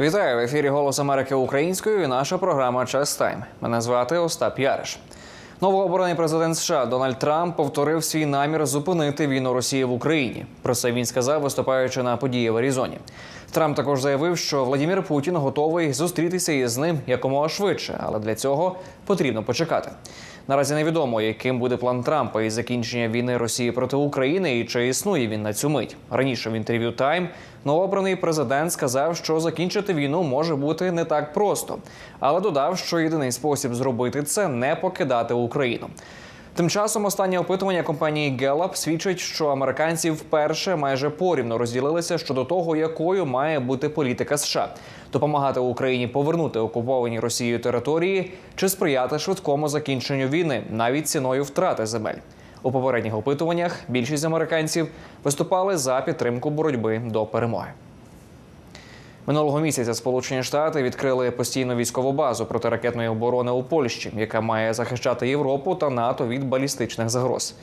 Вітаю в ефірі Голос Америки українською. і Наша програма Час Тайм. Мене звати Остап Яриш. Новообраний президент США Дональд Трамп повторив свій намір зупинити війну Росії в Україні. Про це він сказав, виступаючи на події в Аризоні. Трамп також заявив, що Владімір Путін готовий зустрітися із ним якомога швидше, але для цього потрібно почекати. Наразі невідомо, яким буде план Трампа із закінчення війни Росії проти України і чи існує він на цю мить. Раніше в інтерв'ю Тайм новообраний президент сказав, що закінчити війну може бути не так просто, але додав, що єдиний спосіб зробити це не покидати Україну. Тим часом останнє опитування компанії Gallup свідчить, що американці вперше майже порівно розділилися щодо того, якою має бути політика США допомагати Україні повернути окуповані Росією території чи сприяти швидкому закінченню війни навіть ціною втрати земель. У попередніх опитуваннях більшість американців виступали за підтримку боротьби до перемоги. Минулого місяця Сполучені Штати відкрили постійну військову базу протиракетної оборони у Польщі, яка має захищати Європу та НАТО від балістичних загроз.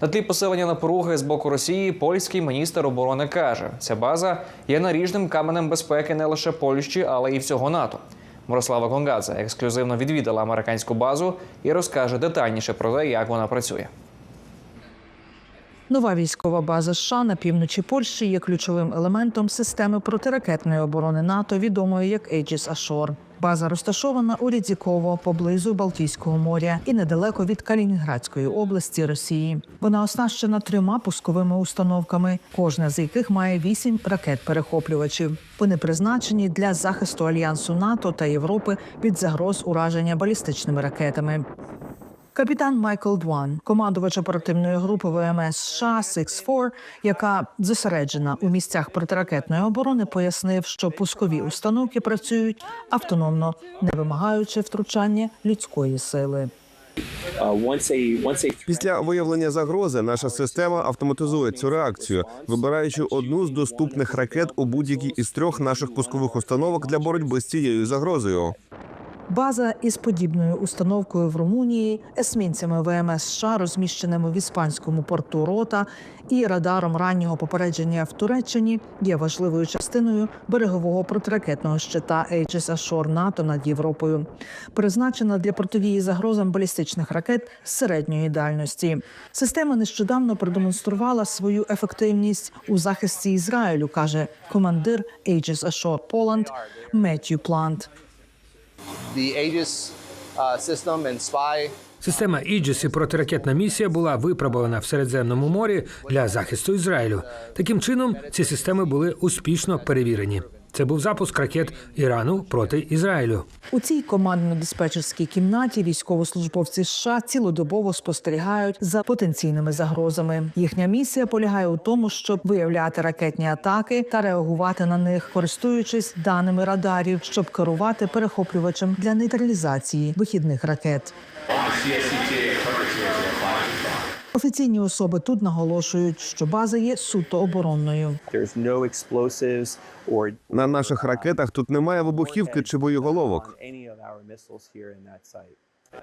На тлі посилення напруги з боку Росії, польський міністр оборони каже, ця база є наріжним каменем безпеки не лише Польщі, але й всього НАТО. Мирослава Гонгадзе ексклюзивно відвідала американську базу і розкаже детальніше про те, як вона працює. Нова військова база США на півночі Польщі є ключовим елементом системи протиракетної оборони НАТО, відомої як Aegis Ashore. База розташована у Рідзіково поблизу Балтійського моря і недалеко від Калінінградської області Росії. Вона оснащена трьома пусковими установками, кожна з яких має вісім ракет-перехоплювачів. Вони призначені для захисту альянсу НАТО та Європи від загроз ураження балістичними ракетами. Капітан Майкл Дван, командувач оперативної групи ВМС США «Six-4», яка зосереджена у місцях протиракетної оборони, пояснив, що пускові установки працюють автономно, не вимагаючи втручання людської сили. Після виявлення загрози наша система автоматизує цю реакцію, вибираючи одну з доступних ракет у будь-якій із трьох наших пускових установок для боротьби з цією загрозою. База із подібною установкою в Румунії, есмінцями ВМС США, розміщеними в іспанському порту Рота, і радаром раннього попередження в Туреччині є важливою частиною берегового протиракетного щита Aegis Ashore НАТО над Європою, призначена для протидії загрозам балістичних ракет середньої дальності. Система нещодавно продемонструвала свою ефективність у захисті Ізраїлю, каже командир Aegis Ashore Poland Меттью Плант. Aegis uh, Система Іджіс і протиракетна місія була випробована в Середземному морі для захисту Ізраїлю. Таким чином, ці системи були успішно перевірені. Це був запуск ракет Ірану проти Ізраїлю. У цій командно-диспетчерській кімнаті військовослужбовці США цілодобово спостерігають за потенційними загрозами. Їхня місія полягає у тому, щоб виявляти ракетні атаки та реагувати на них, користуючись даними радарів, щоб керувати перехоплювачем для нейтралізації вихідних ракет. Офіційні особи тут наголошують, що база є суто оборонною. На наших ракетах тут немає вибухівки чи боєголовок.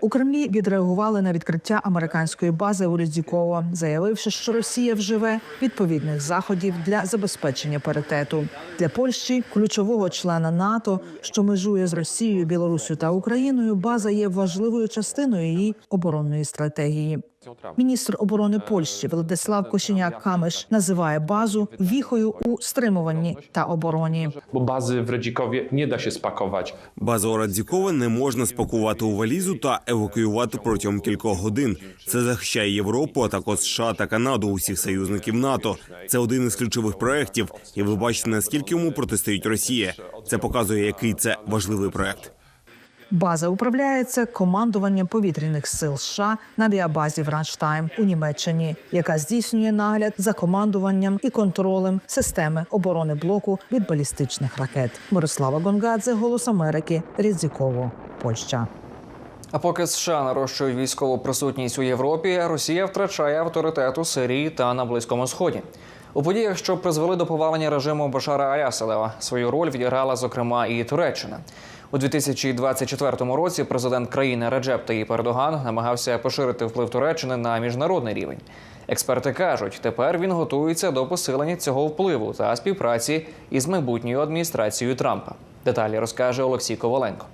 У Кремлі відреагували на відкриття американської бази у Різдіково, заявивши, що Росія вживе відповідних заходів для забезпечення паритету для Польщі, ключового члена НАТО, що межує з Росією, Білоруссю та Україною. База є важливою частиною її оборонної стратегії. Міністр оборони Польщі Владислав Кошеняк Камиш називає базу віхою у стримуванні та обороні. bo bazy w Redzikowie nie da się spakować. Базу Радзікова не можна спакувати у валізу та евакуювати протягом кількох годин. Це захищає Європу, а також США та Канаду, усіх союзників НАТО. Це один із ключових проєктів, і ви бачите, наскільки йому протистоїть Росія. Це показує, який це важливий проект. База управляється командуванням повітряних сил США на авіабазі в Ранштайм у Німеччині, яка здійснює нагляд за командуванням і контролем системи оборони блоку від балістичних ракет. Мирослава Гонгадзе, Голос Америки, Рідзіково, Польща. А поки США нарощують військову присутність у Європі, Росія втрачає авторитет у Сирії та на Близькому Сході. У подіях, що призвели до повалення режиму Башара Аяселева, свою роль відіграла зокрема і Туреччина. У 2024 році президент країни Реджеп Таїп Ердоган намагався поширити вплив Туреччини на міжнародний рівень. Експерти кажуть, тепер він готується до посилення цього впливу та співпраці із майбутньою адміністрацією Трампа. Деталі розкаже Олексій Коваленко.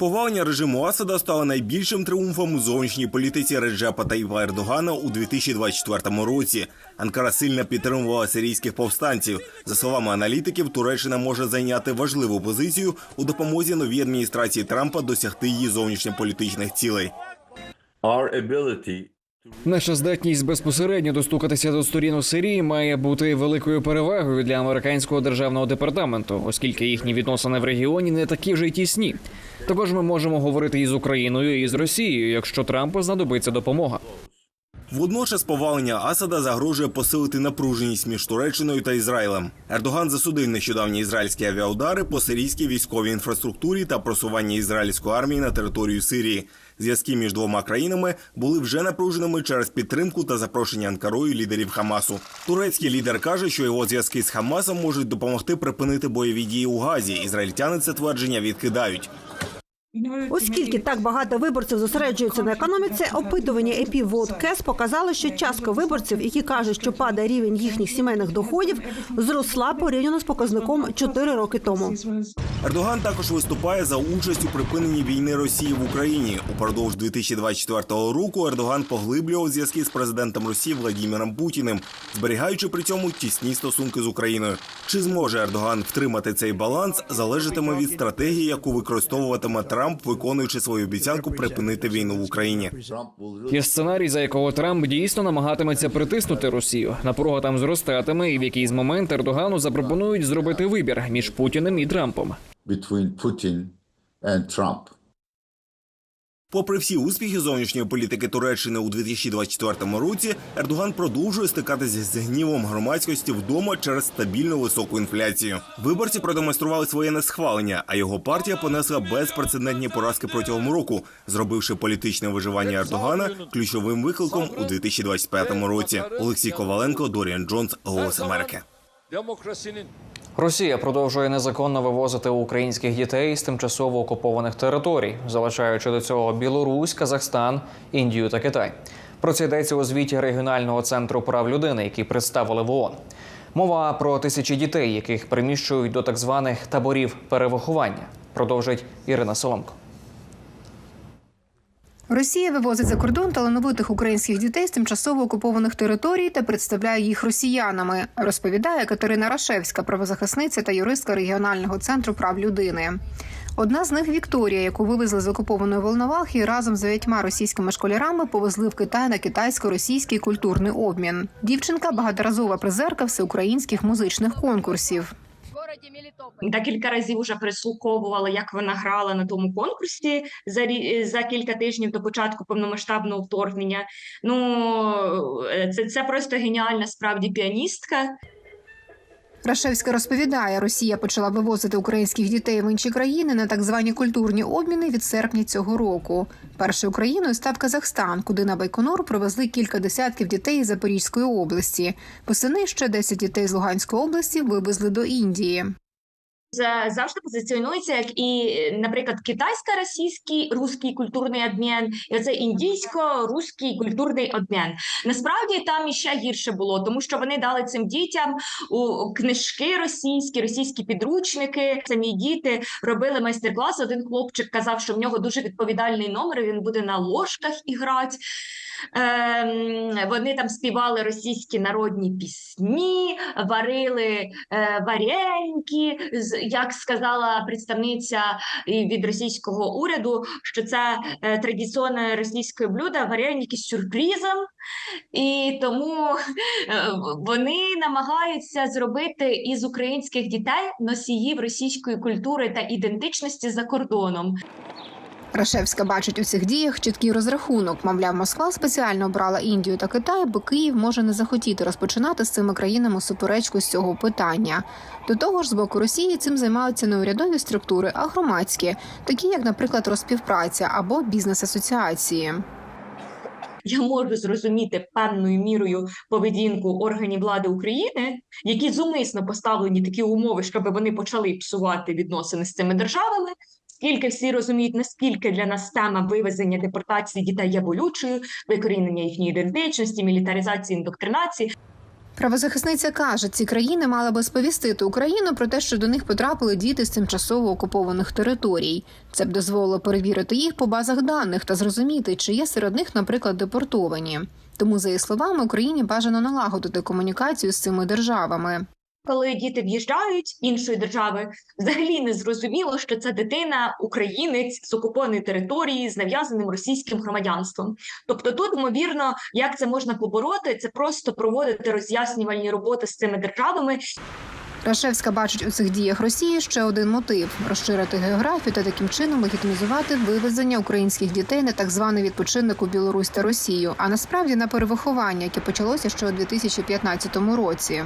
Повалення режиму Асада стало найбільшим тріумфом у зовнішній політиці Реджепа Таїпа Ердогана у 2024 році. Анкара сильно підтримувала сирійських повстанців. За словами аналітиків, Туреччина може зайняти важливу позицію у допомозі новій адміністрації Трампа досягти її зовнішньополітичних цілей. Наша здатність безпосередньо достукатися до сторін у Сирії має бути великою перевагою для американського державного департаменту, оскільки їхні відносини в регіоні не такі вже й тісні. Також ми можемо говорити і з Україною, і з Росією, якщо Трампу знадобиться допомога. Водночас повалення Асада загрожує посилити напруженість між Туреччиною та Ізраїлем. Ердоган засудив нещодавні ізраїльські авіаудари по сирійській військовій інфраструктурі та просування ізраїльської армії на територію Сирії. Зв'язки між двома країнами були вже напруженими через підтримку та запрошення Анкарою лідерів Хамасу. Турецький лідер каже, що його зв'язки з Хамасом можуть допомогти припинити бойові дії у Газі. Ізраїльтяни це твердження відкидають. Оскільки так багато виборців зосереджуються на економіці, опитування AP Vote показало, що частка виборців, які кажуть, що падає рівень їхніх сімейних доходів, зросла порівняно з показником 4 роки тому. Ердоган також виступає за участь у припиненні війни Росії в Україні. Упродовж 2024 року Ердоган поглиблював зв'язки з президентом Росії Владіміром Путіним, зберігаючи при цьому тісні стосунки з Україною. Чи зможе Ердоган втримати цей баланс, залежатиме від стратегії, яку використовуватиме Трамп, виконуючи свою обіцянку припинити війну в Україні. Є сценарій, за якого Трамп дійсно намагатиметься притиснути Росію. Напруга там зростатиме, і в якийсь момент Ердогану запропонують зробити вибір між Путіним і Трампом. between Putin and Trump. Попри всі успіхи зовнішньої політики Туреччини у 2024 році, Ердоган продовжує стикатися з гнівом громадськості вдома через стабільно високу інфляцію. Виборці продемонстрували своє несхвалення, а його партія понесла безпрецедентні поразки протягом року, зробивши політичне виживання Ердогана ключовим викликом у 2025 році. Олексій Коваленко, Доріан Джонс, Голос Америки. Росія продовжує незаконно вивозити українських дітей з тимчасово окупованих територій, залишаючи до цього Білорусь, Казахстан, Індію та Китай. Про це йдеться у звіті регіонального центру прав людини, який представили в ООН. Мова про тисячі дітей, яких приміщують до так званих таборів перевиховання. Продовжить Ірина Соломко. Росія вивозить за кордон талановитих українських дітей з тимчасово окупованих територій та представляє їх росіянами, розповідає Катерина Рашевська, правозахисниця та юристка регіонального центру прав людини. Одна з них Вікторія, яку вивезли з окупованої Волновахи, разом з дев'ятьма російськими школярами повезли в Китай на китайсько-російський культурний обмін. Дівчинка багаторазова призерка всеукраїнських музичних конкурсів. Декілька разів вже прислуховувала, як вона грала на тому конкурсі за рі- за кілька тижнів до початку повномасштабного вторгнення. Ну е, це, це просто геніальна справді піаністка. Рашевська розповідає, Росія почала вивозити українських дітей в інші країни на так звані культурні обміни від серпня цього року. Першою країною став Казахстан, куди на Байконур привезли кілька десятків дітей із Запорізької області. Восени ще 10 дітей з Луганської області вивезли до Індії. Це завжди позиціонується як і, наприклад, китайсько-російський руський культурний обмін, і оце індійсько-руський культурний обмін. Насправді там іще гірше було, тому що вони дали цим дітям у книжки російські, російські підручники. Самі діти робили майстер-клас. Один хлопчик казав, що в нього дуже відповідальний номер. Він буде на ложках іграти. Ем, вони там співали російські народні пісні, варили е, Як сказала представниця від російського уряду, що це е, традиційне російське блюдо, вареники з сюрпризом, і тому е, вони намагаються зробити із українських дітей носіїв російської культури та ідентичності за кордоном. Рашевська бачить у цих діях чіткий розрахунок. Мовляв, Москва спеціально обрала Індію та Китай, бо Київ може не захотіти розпочинати з цими країнами суперечку з цього питання. До того ж, з боку Росії цим займаються не урядові структури, а громадські, такі як, наприклад, розпівпраця або бізнес-асоціації. Я можу зрозуміти певною мірою поведінку органів влади України, які зумисно поставлені такі умови, щоб вони почали псувати відносини з цими державами. Скільки всі розуміють, наскільки для нас тема вивезення депортації дітей є болючою, викорінення їхньої ідентичності, мілітаризації, індоктринації. Правозахисниця каже, ці країни мали би сповістити Україну про те, що до них потрапили діти з тимчасово окупованих територій. Це б дозволило перевірити їх по базах даних та зрозуміти, чи є серед них, наприклад, депортовані. Тому, за її словами, Україні бажано налагодити комунікацію з цими державами. Коли діти в'їжджають іншої держави, взагалі не зрозуміло, що це дитина українець з окупованої території з нав'язаним російським громадянством. Тобто, тут ймовірно, як це можна побороти, це просто проводити роз'яснювальні роботи з цими державами Рашевська бачить у цих діях Росії ще один мотив розширити географію та таким чином легітимізувати вивезення українських дітей на так званий відпочинок у Білорусь та Росію, а насправді на перевиховання, яке почалося ще у 2015 році.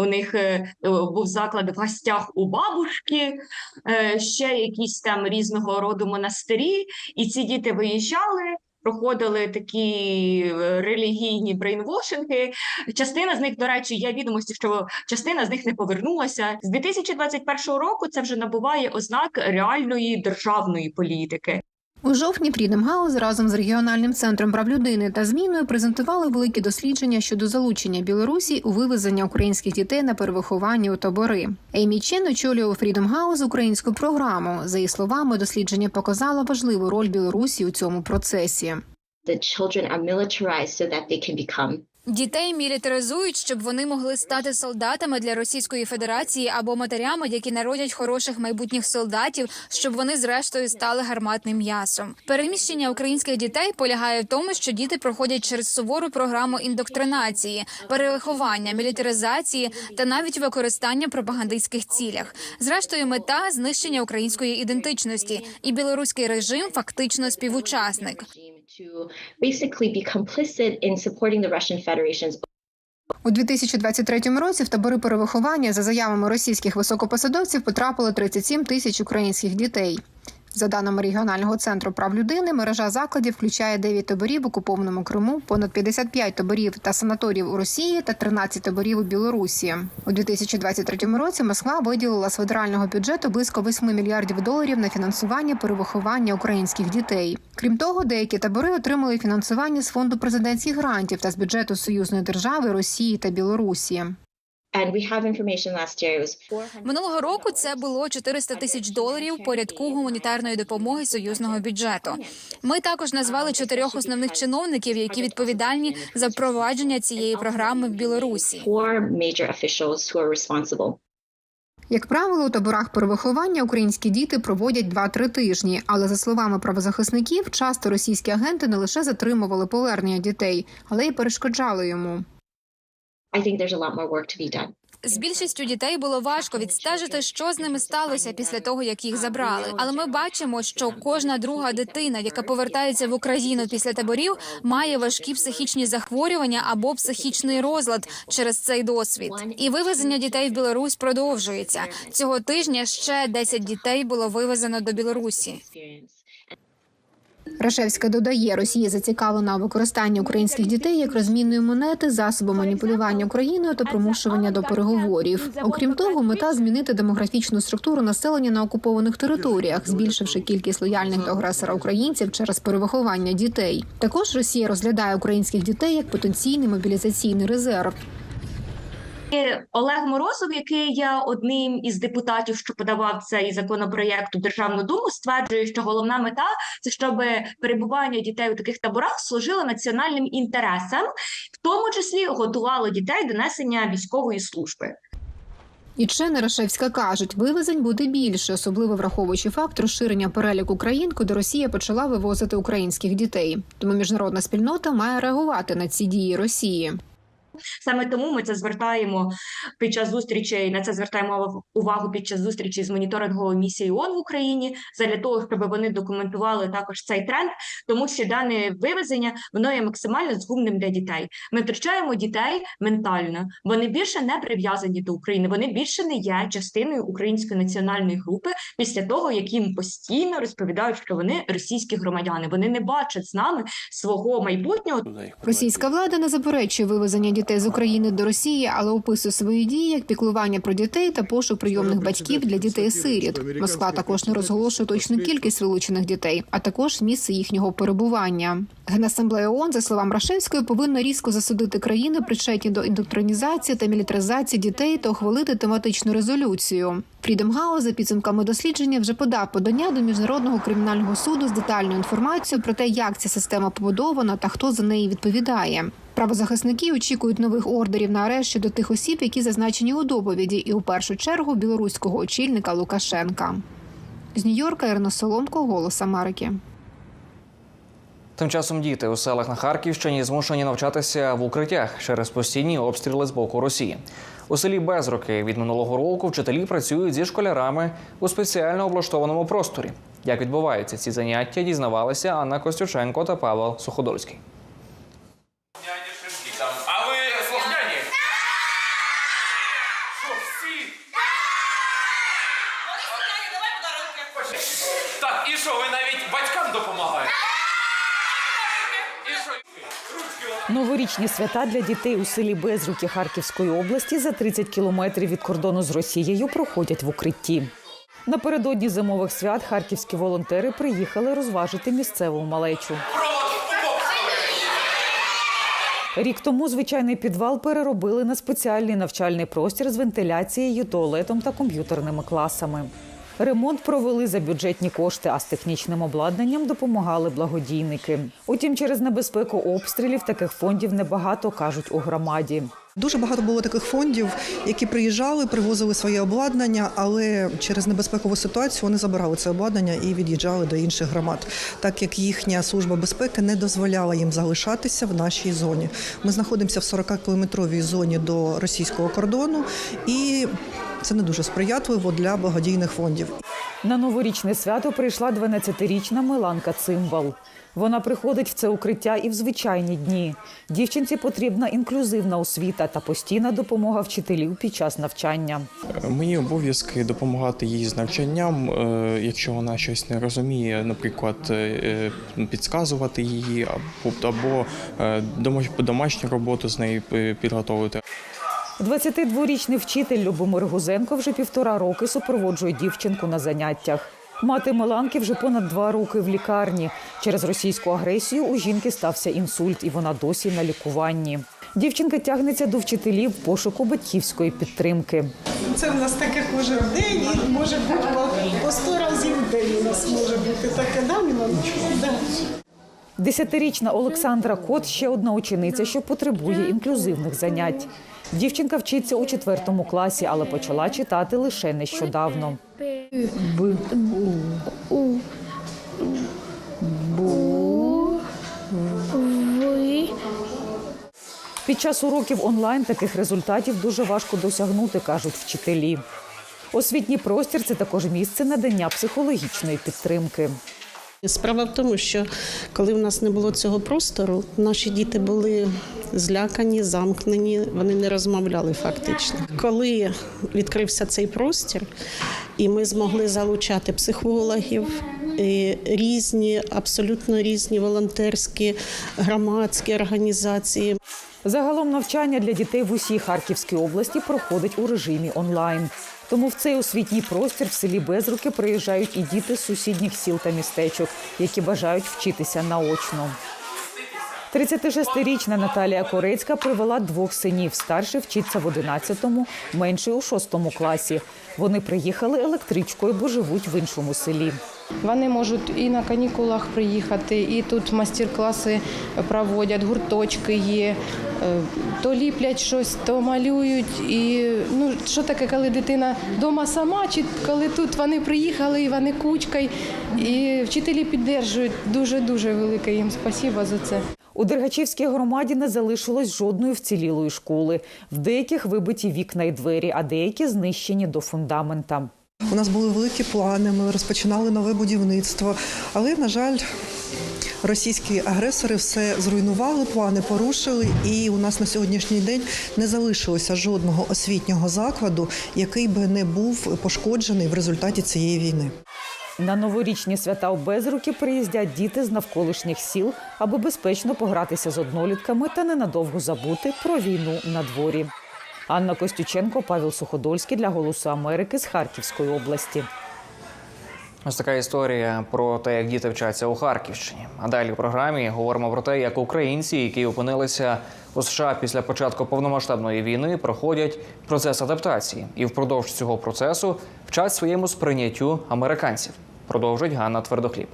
У них е, був заклад в гостях у бабушки, е, ще якісь там різного роду монастирі, і ці діти виїжджали. Проходили такі е, релігійні брейнвошинги. Частина з них, до речі, є відомості, що частина з них не повернулася. З 2021 року це вже набуває ознак реальної державної політики. У жовтні Фрідом House разом з регіональним центром прав людини та зміною презентували великі дослідження щодо залучення Білорусі у вивезення українських дітей на перевиховання у табори. Еймі Чен очолював Фрідом Гаус українську програму. За її словами, дослідження показало важливу роль Білорусі у цьому процесі. The children are militarized so that they can become Дітей мілітаризують, щоб вони могли стати солдатами для Російської Федерації або матерями, які народять хороших майбутніх солдатів, щоб вони зрештою стали гарматним м'ясом. Переміщення українських дітей полягає в тому, що діти проходять через сувору програму індоктринації, перевиховання, мілітаризації та навіть використання пропагандистських цілях. Зрештою, мета знищення української ідентичності, і білоруський режим фактично співучасник. To basically be complicit in supporting the Russian Federation's У 2023 році в табори перевиховання за заявами російських високопосадовців потрапили 37 тисяч українських дітей. За даними регіонального центру прав людини, мережа закладів включає 9 таборів в окупованому Криму, понад 55 таборів та санаторіїв у Росії та 13 таборів у Білорусі. У 2023 році Москва виділила з федерального бюджету близько 8 мільярдів доларів на фінансування перевиховання українських дітей. Крім того, деякі табори отримали фінансування з фонду президентських грантів та з бюджету союзної держави Росії та Білорусі. And we have information last year. It was 400 Минулого року це було 400 тисяч доларів по рядку гуманітарної допомоги союзного бюджету. Ми також назвали чотирьох основних чиновників, які відповідальні за впровадження цієї програми в Білорусі. four major officials who are responsible. Як правило, у таборах перевиховання українські діти проводять 2-3 тижні. Але за словами правозахисників, часто російські агенти не лише затримували повернення дітей, але й перешкоджали йому. I think there's a lot more work to be done. З більшістю дітей було важко відстежити, що з ними сталося після того, як їх забрали. Але ми бачимо, що кожна друга дитина, яка повертається в Україну після таборів, має важкі психічні захворювання або психічний розлад через цей досвід. І вивезення дітей в Білорусь продовжується цього тижня. Ще 10 дітей було вивезено до Білорусі. Рашевська додає, Росія зацікавлена у використанні українських дітей як розмінної монети, засобу маніпулювання Україною та примушування до переговорів. Окрім того, мета змінити демографічну структуру населення на окупованих територіях, збільшивши кількість лояльних до агресора українців через перевиховання дітей. Також Росія розглядає українських дітей як потенційний мобілізаційний резерв. Олег Морозов, який є одним із депутатів, що подавав цей законопроєкт у Державну Думу, стверджує, що головна мета це щоб перебування дітей у таких таборах служило національним інтересам, в тому числі готувало дітей до несення військової служби. І Чен Рашевська кажуть, вивезень буде більше, особливо враховуючи факт розширення переліку країн, куди Росія почала вивозити українських дітей. Тому міжнародна спільнота має реагувати на ці дії Росії. Саме тому ми це звертаємо під час зустрічей. На це звертаємо увагу під час зустрічі з моніторинговою місією ООН в Україні, задля того, щоб вони документували також цей тренд, тому що дане вивезення воно є максимально згубним для дітей. Ми втрачаємо дітей ментально. Вони більше не прив'язані до України. Вони більше не є частиною української національної групи після того, як їм постійно розповідають, що вони російські громадяни. Вони не бачать з нами свого майбутнього. Російська влада не заперечує вивезення дітей з України до Росії, але описує свої дії як піклування про дітей та пошук прийомних батьків для дітей-сиріт. Москва також не розголошує точну кількість вилучених дітей, а також місце їхнього перебування. Генасамблея ООН, за словами Рашевської, повинна різко засудити країни, причетні до індоктринізації та мілітаризації дітей, та ухвалити тематичну резолюцію. Фрідом Хаус за підсумками дослідження вже подав подання до міжнародного кримінального суду з детальною інформацією про те, як ця система побудована та хто за неї відповідає. Правозахисники очікують нових ордерів на арешт щодо тих осіб, які зазначені у доповіді, і у першу чергу білоруського очільника Лукашенка. З Нью-Йорка Ірина Соломко, Голос Америки. Тим часом діти у селах на Харківщині змушені навчатися в укриттях через постійні обстріли з боку Росії. У селі Безроки від минулого року вчителі працюють зі школярами у спеціально облаштованому просторі. Як відбуваються ці заняття, дізнавалися Анна Костюченко та Павел Суходольський. А ви слухняні? Що, всі? Так, і що, ви навіть батькам допомагаєте? І що? Новорічні свята для дітей у селі Безруки Харківської області за 30 кілометрів від кордону з Росією проходять в укритті. Напередодні зимових свят харківські волонтери приїхали розважити місцеву малечу. Рік тому звичайний підвал переробили на спеціальний навчальний простір з вентиляцією, туалетом та комп'ютерними класами. Ремонт провели за бюджетні кошти, а з технічним обладнанням допомагали благодійники. Утім, через небезпеку обстрілів таких фондів небагато кажуть у громаді. Дуже багато було таких фондів, які приїжджали, привозили своє обладнання, але через небезпекову ситуацію вони забирали це обладнання і від'їжджали до інших громад, так як їхня служба безпеки не дозволяла їм залишатися в нашій зоні. Ми знаходимося в 40-кілометровій зоні до російського кордону, і це не дуже сприятливо для благодійних фондів. На новорічне свято прийшла 12-річна Миланка Цимбал. Вона приходить в це укриття і в звичайні дні. Дівчинці потрібна інклюзивна освіта та постійна допомога вчителів під час навчання. Мої обов'язки допомагати їй з навчанням, е, якщо вона щось не розуміє, наприклад, е, підказувати її або, е, домашню роботу з нею е, підготовити. 22-річний вчитель Любомир Гузенко вже півтора роки супроводжує дівчинку на заняттях. Мати Миланки вже понад два роки в лікарні. Через російську агресію у жінки стався інсульт, і вона досі на лікуванні. Дівчинка тягнеться до вчителів пошуку батьківської підтримки. Це в нас таке кожен день, і може бути по, 100 разів в день у нас може бути таке, да, Міланочка? Да. Десятирічна Олександра Кот ще одна учениця, що потребує інклюзивних занять. Дівчинка вчиться у четвертому класі, але почала читати лише нещодавно. Під час уроків онлайн таких результатів дуже важко досягнути, кажуть вчителі. Освітній простір це також місце надання психологічної підтримки. Справа в тому, що коли в нас не було цього простору, наші діти були злякані, замкнені, вони не розмовляли фактично. Коли відкрився цей простір, і ми змогли залучати психологів, різні, абсолютно різні волонтерські громадські організації. Загалом навчання для дітей в усій Харківській області проходить у режимі онлайн. Тому в цей освітній простір в селі Безруки приїжджають і діти з сусідніх сіл та містечок, які бажають вчитися наочно. 36-річна Наталія Корецька привела двох синів. Старший вчиться в 11-му, менший у 6-му класі. Вони приїхали електричкою, бо живуть в іншому селі. Вони можуть і на канікулах приїхати, і тут майстер-класи проводять, гурточки є, е, то ліплять щось, то малюють. І ну що таке, коли дитина вдома сама, чи коли тут вони приїхали і вони кучкою, і вчителі підтримують. Дуже дуже велике їм спасіба за це. У Дергачівській громаді не залишилось жодної вцілілої школи. В деяких вибиті вікна й двері, а деякі знищені до фундамента. У нас були великі плани, ми розпочинали нове будівництво, але, на жаль, російські агресори все зруйнували, плани порушили, і у нас на сьогоднішній день не залишилося жодного освітнього закладу, який би не був пошкоджений в результаті цієї війни. На новорічні свята у Безруки приїздять діти з навколишніх сіл, аби безпечно погратися з однолітками та ненадовго забути про війну на дворі. Анна Костюченко, Павел Суходольський для Голосу Америки з Харківської області. Ось така історія про те, як діти вчаться у Харківщині. А далі в програмі говоримо про те, як українці, які опинилися у США після початку повномасштабної війни, проходять процес адаптації і впродовж цього процесу вчать своєму сприйняттю американців. Продовжить Ганна Твердохліб.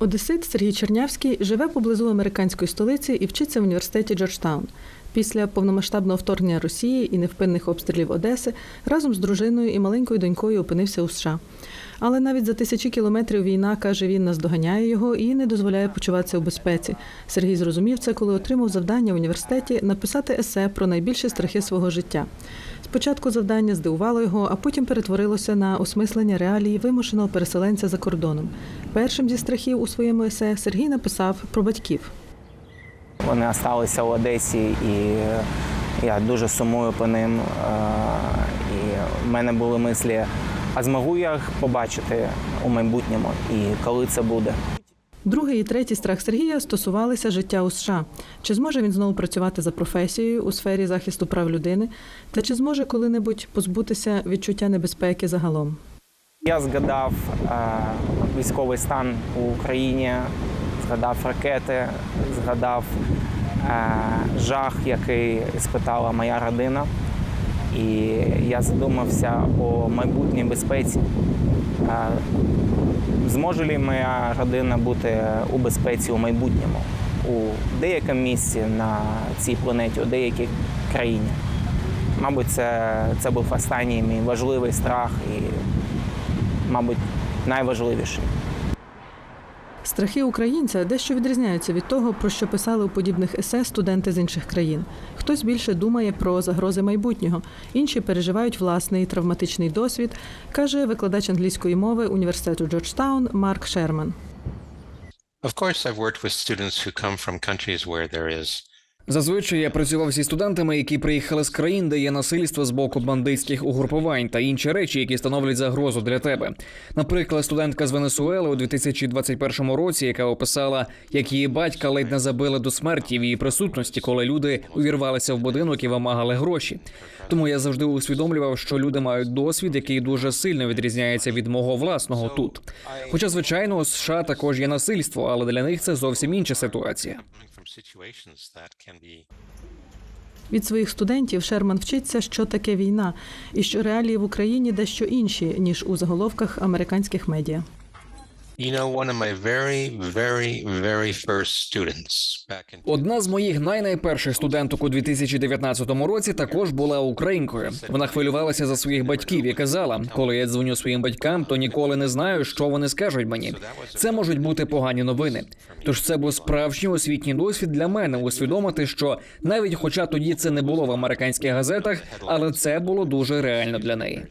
Одесит Сергій Чернявський живе поблизу американської столиці і вчиться в університеті Джорджтаун. Після повномасштабного вторгнення Росії і невпинних обстрілів Одеси разом з дружиною і маленькою донькою опинився у США. Але навіть за тисячі кілометрів війна, каже він, наздоганяє його і не дозволяє почуватися у безпеці. Сергій зрозумів це, коли отримав завдання в університеті написати есе про найбільші страхи свого життя. Спочатку завдання здивувало його, а потім перетворилося на осмислення реалії вимушеного переселенця за кордоном. Першим зі страхів у своєму есе Сергій написав про батьків. Вони залишилися в Одесі, і я дуже сумую по ним. Е, І в мене були мислі, а змогу я їх побачити у майбутньому і коли це буде. Другий і третій страх Сергія стосувалися життя у США. Чи зможе він знову працювати за професією у сфері захисту прав людини, та чи зможе коли-небудь позбутися відчуття небезпеки загалом? Я згадав е, військовий стан у Україні, згадав ракети, згадав е, жах, який спитала моя родина. І я задумався о майбутній безпеці. Е, Зможе ли моя родина бути у безпеці у майбутньому, у деякому місці на цій планеті, у деякій країні? Мабуть, це, це був останній мій важливий страх і, мабуть, найважливіший. Страхи українця дещо відрізняються від того, про що писали у подібних есе студенти з інших країн. Хтось більше думає про загрози майбутнього, інші переживають власний травматичний досвід, каже викладач англійської мови університету Джорджтаун Марк Шерман. Of course, I've worked with students who come from countries where there is Зазвичай я працював зі студентами, які приїхали з країн, де є насильство з боку бандитських угрупувань та інші речі, які становлять загрозу для тебе. Наприклад, студентка з Венесуели у 2021 році, яка описала, як її батька ледь не забили до смерті в її присутності, коли люди увірвалися в будинок і вимагали гроші. Тому я завжди усвідомлював, що люди мають досвід, який дуже сильно відрізняється від мого власного тут. Хоча, звичайно, у США також є насильство, але для них це зовсім інша ситуація. Від своїх студентів Шерман вчиться, що таке війна, і що реалії в Україні дещо інші ніж у заголовках американських медіа. You know, one of Одна з моїх найнайперших студенток у 2019 році також була українкою. Вона хвилювалася за своїх батьків і казала: коли я дзвоню своїм батькам, то ніколи не знаю, що вони скажуть мені. Це можуть бути погані новини. Тож це був справжній освітній досвід для мене усвідомити, що навіть хоча тоді це не було в американських газетах, але це було дуже реально для неї.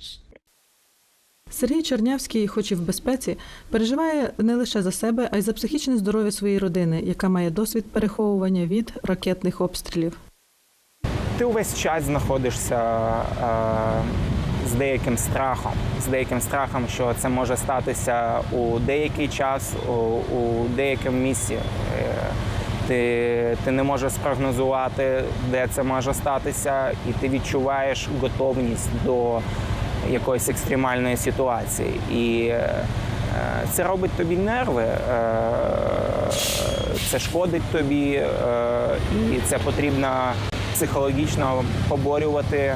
Сергій Чернявський, хоч і в безпеці, переживає не лише за себе, а й за психічне здоров'я своєї родини, яка має досвід переховування від ракетних обстрілів. Ти увесь час знаходишся е, з деяким страхом, з деяким страхом, що це може статися у деякий час, у, у деякому місці. Е, ти, ти не можеш спрогнозувати, де це може статися, і ти відчуваєш готовність до якоїсь екстремальної ситуації. І е, це робить тобі нерви, е, це шкодить тобі, е, і це потрібно психологічно поборювати.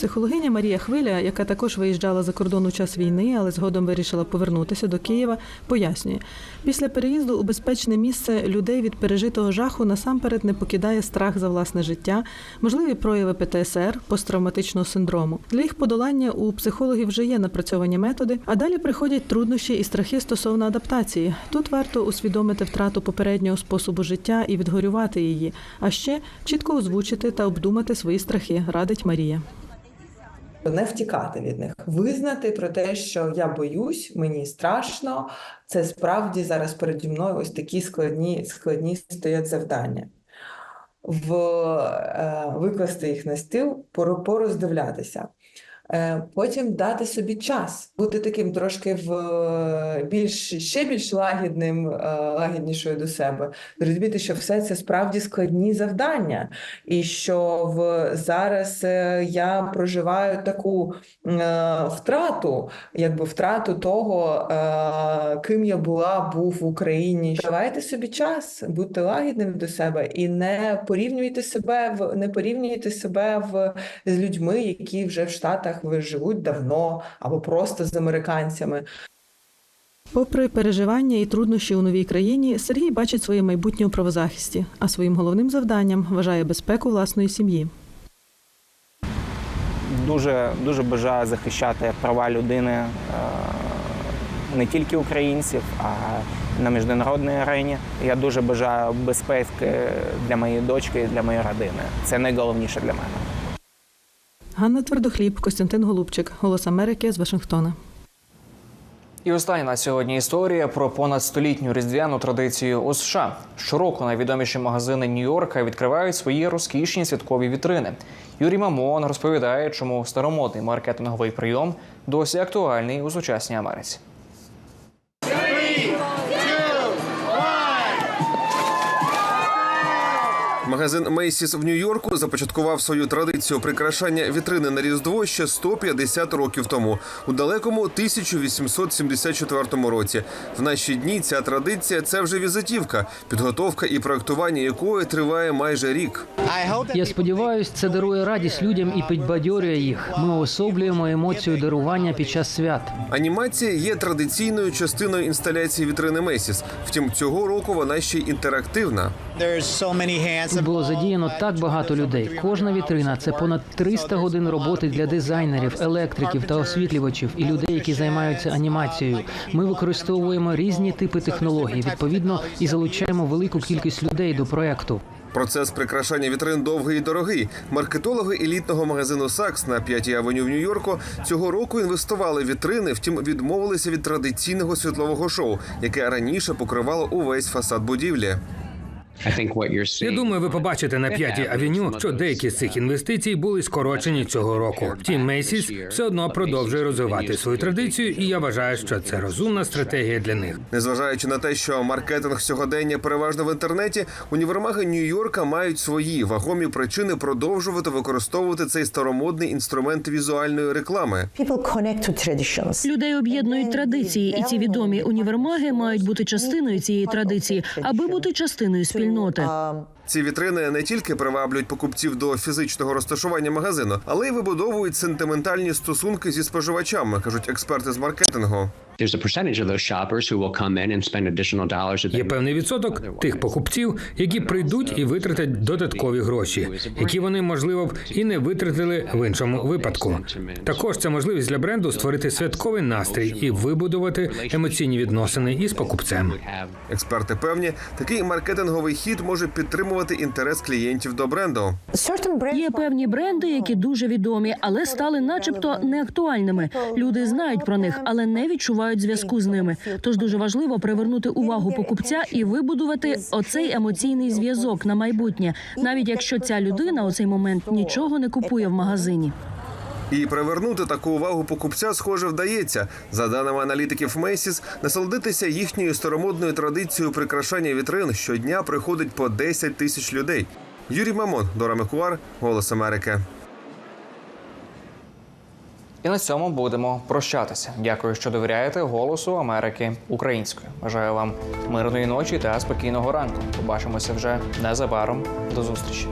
Психологиня Марія Хвиля, яка також виїжджала за кордон у час війни, але згодом вирішила повернутися до Києва, пояснює, після переїзду у безпечне місце людей від пережитого жаху насамперед не покидає страх за власне життя, можливі прояви ПТСР, посттравматичного синдрому. Для їх подолання у психологів вже є напрацьовані методи, а далі приходять труднощі і страхи стосовно адаптації. Тут варто усвідомити втрату попереднього способу життя і відгорювати її, а ще чітко озвучити та обдумати свої страхи, радить Марія. Не втікати від них, визнати про те, що я боюсь, мені страшно. Це справді зараз переді мною ось такі складні, складні стоять завдання. В, е, Викласти їх на стіл, пороздивлятися. Е, Потім дати собі час, бути таким трошки в е, більш ще більш лагідним, е, лагіднішою до себе, зрозуміти, що все це справді складні завдання, і що в зараз я проживаю таку втрату, якби втрату того, ким я була, був в Україні. Давайте собі час, будьте лагідним до себе і не порівнюйте себе в не порівнюйте себе в з людьми, які вже в Штатах ви живуть давно, або просто з американцями. Попри переживання і труднощі у новій країні, Сергій бачить своє майбутнє у правозахисті, а своїм головним завданням вважає безпеку власної сім'ї. Дуже дуже бажаю захищати права людини е, не тільки українців, а на міжнародній арені. Я дуже бажаю безпеки для моєї дочки і для моєї родини. Це найголовніше для мене. Ганна Твердохліб, Костянтин Голубчик, Голос Америки з Вашингтона. І остання на сьогодні історія про понад столітню різдвяну традицію у США. Щороку найвідоміші магазини Нью-Йорка відкривають свої розкішні святкові вітрини. Юрій Мамон розповідає, чому старомодний маркетинговий прийом досі актуальний у сучасній Америці. Магазин Macy's в Нью-Йорку започаткував свою традицію прикрашання вітрини на Різдво ще 150 років тому, у далекому 1874 році. В наші дні ця традиція це вже візитівка, підготовка і проектування якої триває майже рік. Я сподіваюся, це дарує радість людям і підбадьорює їх. Ми особлюємо емоцію дарування під час свят. Анімація є традиційною частиною інсталяції вітрини Macy's. Втім, цього року вона ще й інтерактивна. Було задіяно так багато людей. Кожна вітрина це понад 300 годин роботи для дизайнерів, електриків та освітлювачів і людей, які займаються анімацією. Ми використовуємо різні типи технологій, відповідно, і залучаємо велику кількість людей до проекту. Процес прикрашання вітрин довгий і дорогий. Маркетологи елітного магазину Сакс на 5-й авеню в Нью-Йорку цього року інвестували в вітрини, втім відмовилися від традиційного світлового шоу, яке раніше покривало увесь фасад будівлі. Я думаю, ви побачите на п'ятій авеню, що деякі з цих інвестицій були скорочені цього року. Втім, Мейсіс все одно продовжує розвивати свою традицію, і я вважаю, що це розумна стратегія для них. Незважаючи на те, що маркетинг сьогодення переважно в інтернеті, універмаги Нью-Йорка мають свої вагомі причини продовжувати використовувати цей старомодний інструмент візуальної реклами. Людей об'єднують традиції, і ці відомі універмаги мають бути частиною цієї традиції, аби бути частиною спільноти спільноти. Ем, ці вітрини не тільки приваблюють покупців до фізичного розташування магазину, але й вибудовують сентиментальні стосунки зі споживачами, кажуть експерти з маркетингу. Є певний відсоток тих покупців, які прийдуть і витратять додаткові гроші, які вони можливо б і не витратили в іншому випадку. Також це можливість для бренду створити святковий настрій і вибудувати емоційні відносини із покупцем. Експерти певні, такий маркетинговий хід може підтримувати інтерес клієнтів до бренду. Є певні бренди, які дуже відомі, але стали, начебто, неактуальними. Люди знають про них, але не відчувають зв'язку з ними. Тож дуже важливо привернути увагу покупця і вибудувати оцей емоційний зв'язок на майбутнє, навіть якщо ця людина у цей момент нічого не купує в магазині. І привернути таку увагу покупця, схоже, вдається. За даними аналітиків Macy's, насолодитися їхньою старомодною традицією прикрашання вітрин щодня приходить по 10 тисяч людей. Юрій Мамон, Дора Микуар, Голос Америки. І на цьому будемо прощатися. Дякую, що довіряєте голосу Америки українською. Бажаю вам мирної ночі та спокійного ранку. Побачимося вже незабаром. До зустрічі.